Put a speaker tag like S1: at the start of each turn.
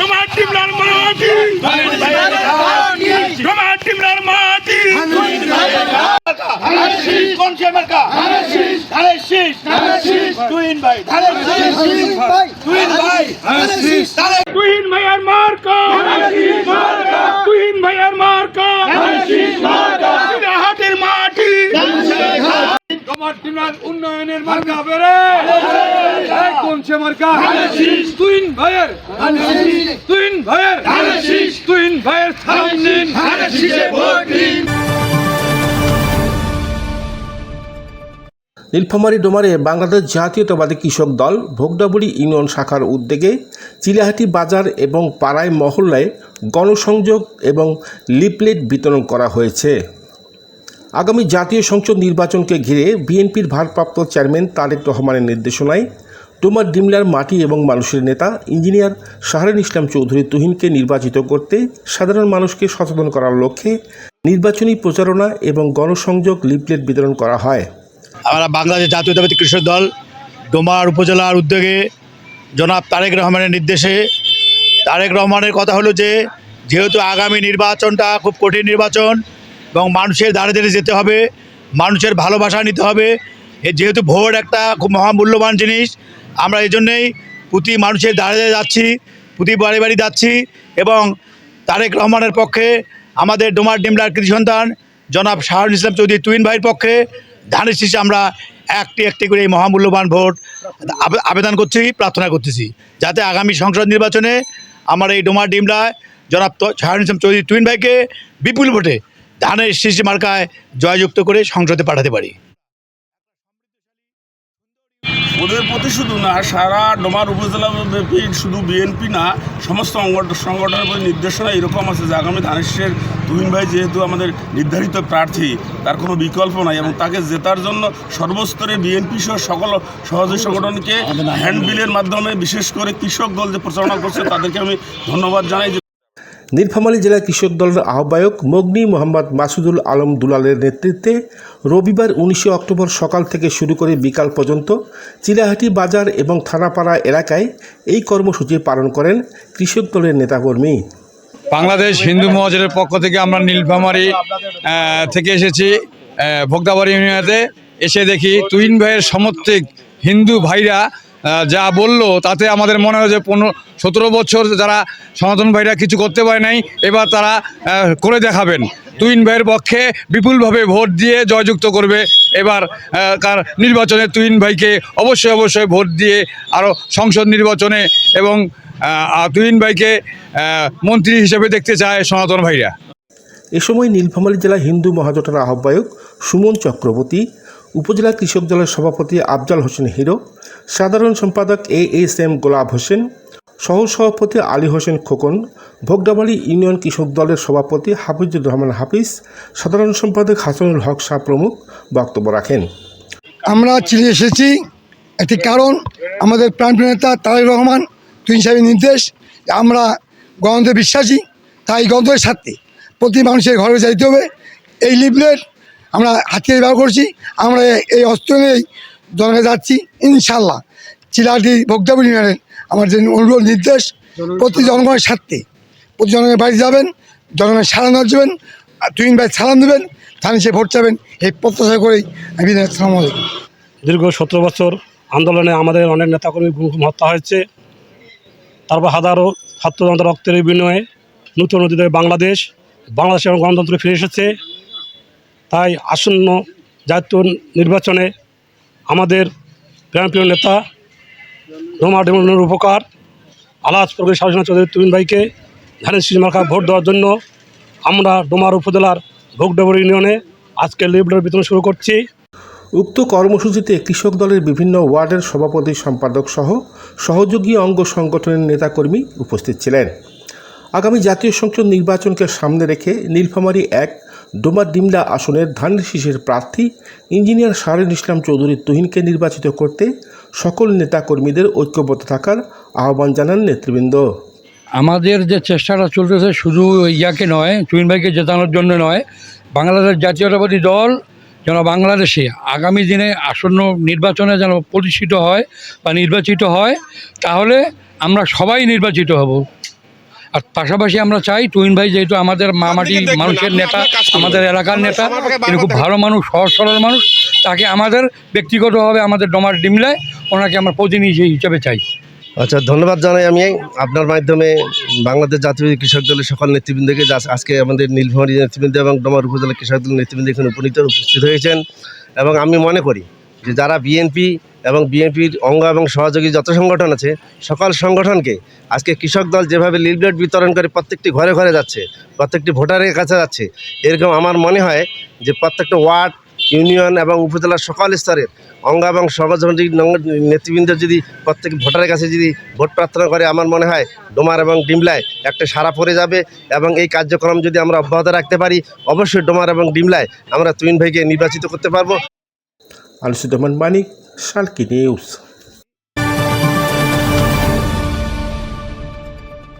S1: তোমার টিমলার মাটি। তোমার টিমলার মাটি।
S2: কোন সে মার্কা। ধানের শীষ তুহিন ভাই ধানের শীষ তুহিন ভাই ধানের
S1: ভাইয়ার মার্কা। তুহিন ভাইয়ার মার্কা। হাটের মাটি
S3: টিমের উন্নয়নের মার্কা বেড়ে। কোন সে মার্কা? তুইন ভাইয়ের। তুইন ভাইয়ের। তুইন ভাইয়ের
S4: নীলফামারী ডোমারে বাংলাদেশ জাতীয়তাবাদী কৃষক দল ভোগডাবুড়ি ইউনিয়ন শাখার উদ্যোগে চিলাহাটি বাজার এবং পাড়ায় মহল্লায় গণসংযোগ এবং লিপলেট বিতরণ করা হয়েছে। আগামী জাতীয় সংসদ নির্বাচনকে ঘিরে বিএনপির ভারপ্রাপ্ত চেয়ারম্যান তারেক রহমানের নির্দেশনায় ডোমার ডিমলার মাটি এবং মানুষের নেতা ইঞ্জিনিয়ার শাহরিন ইসলাম চৌধুরী তুহিনকে নির্বাচিত করতে সাধারণ মানুষকে সচেতন করার লক্ষ্যে নির্বাচনী প্রচারণা এবং গণসংযোগ লিপলেট বিতরণ করা হয়।
S2: আমরা বাংলাদেশ জাতীয়তাবাদী কৃষক দল ডোমার উপজেলার উদ্যোগে জনাব তারেক রহমানের নির্দেশে তারেক রহমানের কথা হলো যে, যেহেতু আগামী নির্বাচনটা খুব কঠিন নির্বাচন এবং মানুষের দাঁড়ে দাঁড়িয়ে যেতে হবে, মানুষের ভালোবাসা নিতে হবে। এ যেহেতু ভোট একটা খুব মহামূল্যবান জিনিস, আমরা এই জন্যেই প্রতি মানুষের দাঁড়ে দাঁড়িয়ে যাচ্ছি, প্রতি বাড়ি বাড়ি যাচ্ছি এবং তারেক রহমানের পক্ষে, আমাদের ডোমার ডিমলার কৃষি সন্তান, জনাব শাহরুল ইসলাম চৌধুরী তুইন ভাইয়ের পক্ষে ধানের শীষে আমরা একটি একটি করে এই মহামূল্যবান ভোট আবে- আবেদন করছি, প্রার্থনা করতেছি। যাতে আগামী সংসদ নির্বাচনে আমার এই ডোমার ডিমলায় জনাব শাহরুল ইসলাম চৌধুরী তুইন ভাইকে বিপুল ভোটে ধানের শীষ মার্কায় জয়যুক্ত করে সংসদে পাঠাতে পারি।
S1: ওদের প্রতি শুধু না সারা ডোমার উপজেলা ব্যাপী শুধু বিএনপি না সমস্ত সংগঠনের প্রতি নির্দেশনা এরকম আছে যে আগামী ধানেশের তুহিন ভাই যেহেতু আমাদের নির্ধারিত প্রার্থী তার কোনো বিকল্প নাই এবং তাকে জেতার জন্য সর্বস্তরে বিএনপি সহ সকল সহযোগী সংগঠনকে হ্যান্ডবিলের মাধ্যমে বিশেষ করে কৃষক দল যে প্রচারণা করছে তাদেরকে আমি ধন্যবাদ জানাই যে
S4: নীলফামারী জেলা কৃষক দলের আহ্বায়ক মগনি মোহাম্মদ মাসুদুল আলম দুলালের নেতৃত্বে রবিবার উনিশে অক্টোবর সকাল থেকে শুরু করে বিকাল পর্যন্ত চিলাহাটি বাজার এবং থানাপাড়া এলাকায় এই কর্মসূচি পালন করেন কৃষক দলের নেতাকর্মী।
S3: বাংলাদেশ হিন্দু মহাজের পক্ষ থেকে আমরা নীলফামারি থেকে এসেছি আহ, ভোগদাবাড়ি ইউনিয়নেতে এসে দেখি তুইন ভাইয়ের সমর্থিক হিন্দু ভাইরা যা বলল তাতে আমাদের মনে হয় যে পনেরো সতেরো বছর যারা সনাতন ভাইরা কিছু করতে পারে নাই এবার তারা করে দেখাবেন। তুইন ভাইয়ের পক্ষে বিপুলভাবে ভোট দিয়ে জয়যুক্ত করবে। এবার কার নির্বাচনে তুইন ভাইকে অবশ্যই অবশ্যই ভোট দিয়ে আরও সংসদ নির্বাচনে এবং আহ, ভাইকে মন্ত্রী হিসেবে দেখতে চায় সনাতন ভাইরা।
S4: এ সময় নীলফামারী জেলা হিন্দু মহাজোটের আহ্বায়ক সুমন চক্রবর্তী উপজেলা কৃষক দলের সভাপতি আফজাল হোসেন হিরো সাধারণ সম্পাদক এ এস এম গোলাপ হোসেন সহ সভাপতি আলী হোসেন খোকন ভোগডাবাড়ি ইউনিয়ন কৃষক দলের সভাপতি হাফিজুর রহমান হাফিজ, সাধারণ সম্পাদক হাসানুল হক শাহ প্রমুখ বক্তব্য রাখেন।
S5: আমরা চিনে এসেছি। একটি কারণ, আমাদের প্রাণপ্রিয় নেতা তারেক রহমান তুইন সাহেবের নির্দেশ আমরা গণতন্ত্রে বিশ্বাসী, তাই গণতন্ত্রের স্বার্থে প্রতি মানুষের ঘরে যাইতে হবে। এই লিফলেট আমরা হাতিয়ার ব্যবহার করছি। আমরা এই অস্ত্র নিয়েই জনকে যাচ্ছি ইনশাল্লাহ চিলাটি ভোক্তাবলী ইউনিয়নের আমার যে অনুরোধ নির্দেশ প্রতি জনগণের স্বার্থে। প্রতি জনগণের বাড়ি যাবেন জনগণের দেবেন আর তুইন ভাই সালাম দেবেন থানে সে ভোট চাবেন এই প্রত্যাশা করেই আমি বিদায় সালাম আলাইকুম।
S6: দীর্ঘ সতেরো বছর আন্দোলনে আমাদের অনেক নেতাকর্মী গুম হত্যা হয়েছে। তারপর হাজারো ছাত্র জনতার রক্তের বিনিময়ে নতুন নদীতে বাংলাদেশ বাংলাদেশ এবং গণতন্ত্র ফিরে এসেছে। তাই আসন্ন জাতীয় নির্বাচনে আমাদের প্রাণপ্রিয় নেতা, রোমা ডেমনের উপকার, আলাজ প্রগতি শাসনা চৌধুরী তুমিন ভাইকে ধানের শীষ মার্কা ভোট দেওয়ার জন্য আমরা ডোমার উপজেলার ভোগডবর ইউনিয়নে আজকে লিফলেট বিতরণ শুরু করছি।
S4: উক্ত কর্মসূচিতে কৃষক দলের বিভিন্ন ওয়ার্ডের সভাপতি, সম্পাদক সহ সহযোগী অঙ্গ সংগঠনের নেতাকর্মী উপস্থিত ছিলেন। আগামী জাতীয় সংসদ নির্বাচনকে সামনে রেখে নীলফামারী এক ডোমার ডিমলা আসনের ধানের শীষের প্রার্থী ইঞ্জিনিয়ার শাহরুল ইসলাম চৌধুরী তুহিনকে নির্বাচিত করতে সকল নেতাকর্মীদের ঐক্যবদ্ধ থাকার আহ্বান জানান নেতৃবৃন্দ।
S7: আমাদের যে চেষ্টাটা চলতেছে শুধু ইয়াকে নয় চুইন ভাইকে জেতানোর জন্য নয়, বাংলাদেশ জাতীয়তাবাদী দল যেন বাংলাদেশে আগামী দিনে আসন্ন নির্বাচনে যেন প্রতিষ্ঠিত হয় বা নির্বাচিত হয়, তাহলে আমরা সবাই নির্বাচিত হব। আর পাশাপাশি আমরা চাই টুইন ভাই যেহেতু আমাদের মামাটি মানুষের নেতা আমাদের এলাকার নেতা তিনি খুব ভালো মানুষ সহজ সরল মানুষ তাকে আমাদের ব্যক্তিগতভাবে আমাদের ডোমার ডিমলায় ওনাকে আমরা প্রতিনিধি হিসেবে চাই।
S8: আচ্ছা ধন্যবাদ জানাই আমি আপনার মাধ্যমে বাংলাদেশ জাতীয় কৃষক দলের সকল নেতৃবৃন্দকে যা আজকে আমাদের নীলফামারী নেতৃবৃন্দ এবং ডোমার উপজেলা কৃষক দলের নেতৃবৃন্দ এখানে উপনীত উপস্থিত হয়েছেন। এবং আমি মনে করি যে যারা বিএনপি এবং বিএনপির অঙ্গ এবং সহযোগী যত সংগঠন আছে, সকল সংগঠনকে আজকে কৃষক দল যেভাবে লিফলেট বিতরণ করে প্রত্যেকটি ঘরে ঘরে যাচ্ছে, প্রত্যেকটি ভোটারের কাছে যাচ্ছে, এরকম আমার মনে হয় যে প্রত্যেকটা ওয়ার্ড, ইউনিয়ন এবং উপজেলার সকল স্তরের অঙ্গ এবং সহযোগী নেতৃবৃন্দ যদি প্রত্যেক ভোটারের কাছে যদি ভোট প্রার্থনা করে, আমার মনে হয় ডোমার এবং ডিমলায় একটা সারা পড়ে যাবে এবং এই কার্যক্রম যদি আমরা অব্যাহত রাখতে পারি, অবশ্যই ডোমার এবং ডিমলায় আমরা তুইন ভাইকে নির্বাচিত করতে পারব।
S4: আলোচিত মানিক সালকি নিউজ।